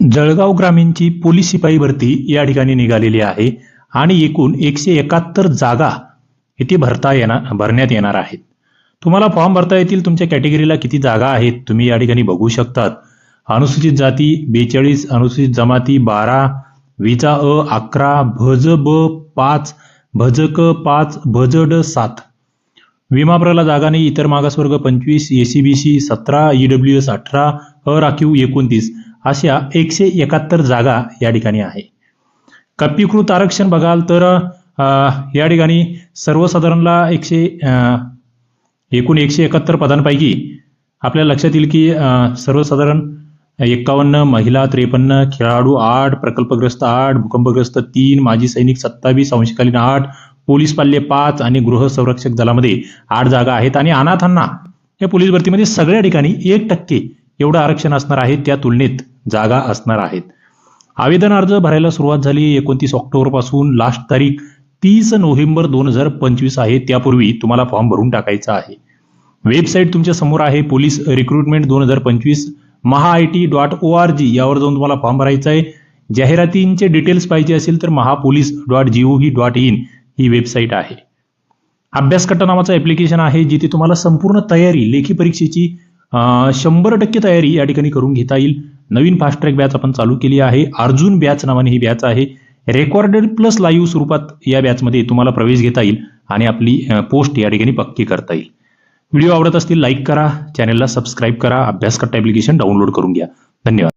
Jalgaon ग्रामीणची police शिपाई भरती या ठिकाणी निघालेली आहे आणि एकूण एकशे एकाहत्तर जागा इथे भरता येणार भरण्यात येणार आहेत. तुम्हाला फॉर्म भरता येतील तुमच्या कॅटेगरीला किती जागा आहेत तुम्ही या ठिकाणी बघू शकतात. अनुसूचित जाती बेचाळीस अनुसूचित जमाती बारा विजा अ अकरा भज ब पाच भज क पाच भज ड सात विमाप्रला जागा नाही इतर मागासवर्ग पंचवीस एसीबीसी सतरा ईडब्ल्यू एस अठरा अराखीव एकोणतीस. अशा एकशे एकाहत्तर जागा या ठिकाणी आहे. कप्पीकृत आरक्षण बघाल तर या ठिकाणी सर्वसाधारणला एकशे एकूण एकशे एकाहत्तर पदांपैकी आपल्या लक्षात येईल की सर्वसाधारण एक्कावन्न महिला त्रेपन्न खेळाडू आठ प्रकल्पग्रस्त आठ भूकंपग्रस्त तीन माजी सैनिक सत्तावीस अंशकालीन आठ पोलीस पाल्य पाच आणि गृह संरक्षक दलामध्ये आठ जागा आहेत. आणि अनाथांना या पोलीस भरतीमध्ये सगळ्या ठिकाणी एक टक्के एवढं आरक्षण असणार आहे त्या तुलनेत जागा असणार आहेत. आवेदन अर्ज भरायला सुरुवात झाली एकोणतीस ऑक्टोबरपासून लास्ट तारीख तीस नोव्हेंबर दोन हजार पंचवीस आहे. त्यापूर्वी तुम्हाला फॉर्म भरून टाकायचा आहे. वेबसाईट तुमच्यासमोर आहे पोलीस रिक्रुटमेंट दोन हजार पंचवीस. Maha I T dot O R G यावर जाऊन तुम्हाला फॉर्म भरायचा आहे. जाहिरातींचे डिटेल्स पाहिजे असेल तर Mahapolice dot G O V dot in he website आहे. अभ्यासकट्टा नावाचं ॲप्लिकेशन आहे जिथे तुम्हाला संपूर्ण तयारी लेखी परीक्षेची शंभर टक्के तयारी या ठिकाणी करून घेता येईल. नवीन फास्ट ट्रॅक बॅच आपण चालू केली आहे. अर्जुन बॅच नावाने ही बॅच आहे. रेकॉर्डेड प्लस लाईव्ह स्वरूपात या बॅचमध्ये तुम्हाला प्रवेश घेता येईल आणि आपली पोस्ट या ठिकाणी पक्की करता येईल. व्हिडिओ आवडत असतील लाईक करा. चॅनलला सबस्क्राईब करा. अभ्यासकट्टा ॲप्लिकेशन डाउनलोड करून घ्या. धन्यवाद.